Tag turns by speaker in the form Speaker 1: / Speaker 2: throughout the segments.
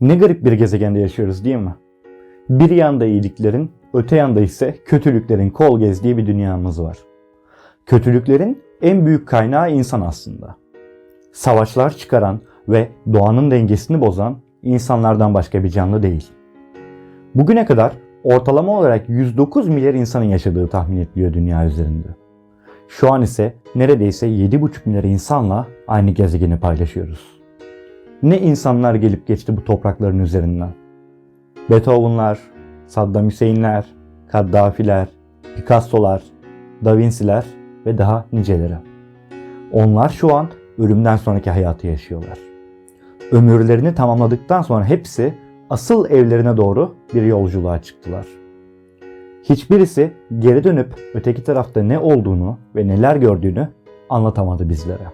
Speaker 1: Ne garip bir gezegende yaşıyoruz değil mi? Bir yanda iyiliklerin, öte yanda ise kötülüklerin kol gezdiği bir dünyamız var. Kötülüklerin en büyük kaynağı insan aslında. Savaşlar çıkaran ve doğanın dengesini bozan insanlardan başka bir canlı değil. Bugüne kadar ortalama olarak 109 milyar insanın yaşadığı tahmin ediliyor dünya üzerinde. Şu an ise neredeyse 7,5 milyar insanla aynı gezegeni paylaşıyoruz. Ne insanlar gelip geçti bu toprakların üzerinden. Beethoven'lar, Saddam Hüseyinler, Kaddafiler, Picasso'lar, Da Vinci'ler ve daha niceleri. Onlar şu an ölümden sonraki hayatı yaşıyorlar. Ömürlerini tamamladıktan sonra hepsi asıl evlerine doğru bir yolculuğa çıktılar. Hiçbirisi geri dönüp öteki tarafta ne olduğunu ve neler gördüğünü anlatamadı bizlere.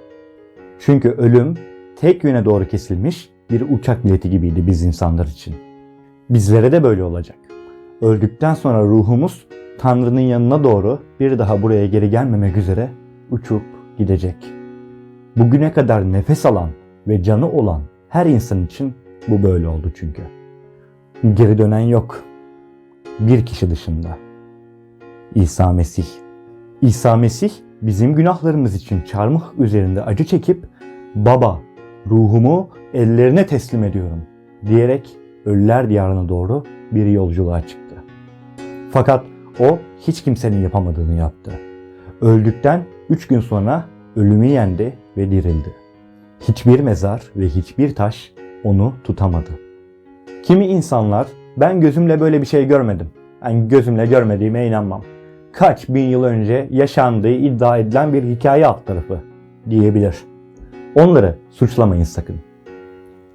Speaker 1: Çünkü ölüm tek yöne doğru kesilmiş bir uçak bileti gibiydi biz insanlar için. Bizlere de böyle olacak. Öldükten sonra ruhumuz Tanrı'nın yanına doğru bir daha buraya geri gelmemek üzere uçup gidecek. Bugüne kadar nefes alan ve canı olan her insan için bu böyle oldu çünkü. Geri dönen yok. Bir kişi dışında. İsa Mesih. İsa Mesih bizim günahlarımız için çarmıh üzerinde acı çekip Baba ruhumu ellerine teslim ediyorum diyerek ölüler diyarına doğru bir yolculuğa çıktı. Fakat o hiç kimsenin yapamadığını yaptı. Öldükten üç gün sonra ölümü yendi ve dirildi. Hiçbir mezar ve hiçbir taş onu tutamadı. Kimi insanlar ben gözümle böyle bir şey görmedim. Ben gözümle görmediğime inanmam. Kaç bin yıl önce yaşandığı iddia edilen bir hikaye alt tarafı diyebilir. Onları suçlamayın sakın.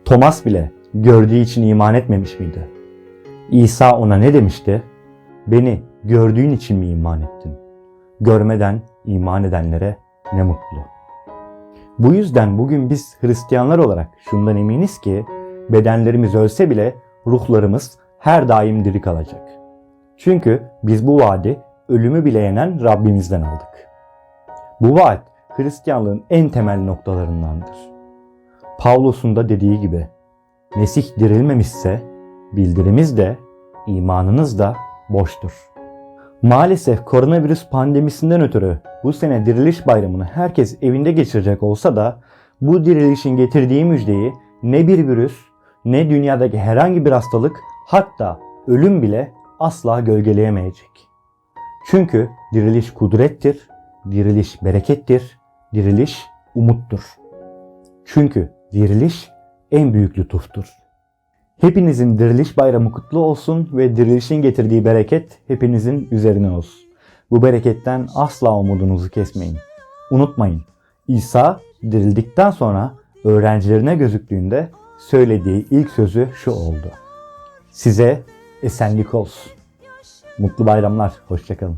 Speaker 1: Thomas bile gördüğü için iman etmemiş miydi? İsa ona ne demişti? Beni gördüğün için mi iman ettin? Görmeden iman edenlere ne mutlu. Bu yüzden bugün biz Hristiyanlar olarak şundan eminiz ki bedenlerimiz ölse bile ruhlarımız her daim diri kalacak. Çünkü biz bu vaadi ölümü bile yenen Rabbimizden aldık. Bu vaat Hristiyanlığın en temel noktalarındandır. Pavlus'un da dediği gibi Mesih dirilmemişse bildirimiz de imanınız da boştur. Maalesef koronavirüs pandemisinden ötürü bu sene diriliş bayramını herkes evinde geçirecek olsa da bu dirilişin getirdiği müjdeyi ne bir virüs ne dünyadaki herhangi bir hastalık hatta ölüm bile asla gölgeleyemeyecek. Çünkü diriliş kudrettir, diriliş berekettir, diriliş umuttur. Çünkü diriliş en büyük lütuftur. Hepinizin diriliş bayramı kutlu olsun ve dirilişin getirdiği bereket hepinizin üzerine olsun. Bu bereketten asla umudunuzu kesmeyin. Unutmayın, İsa dirildikten sonra öğrencilerine gözüktüğünde söylediği ilk sözü şu oldu. Size esenlik olsun. Mutlu bayramlar, hoşçakalın.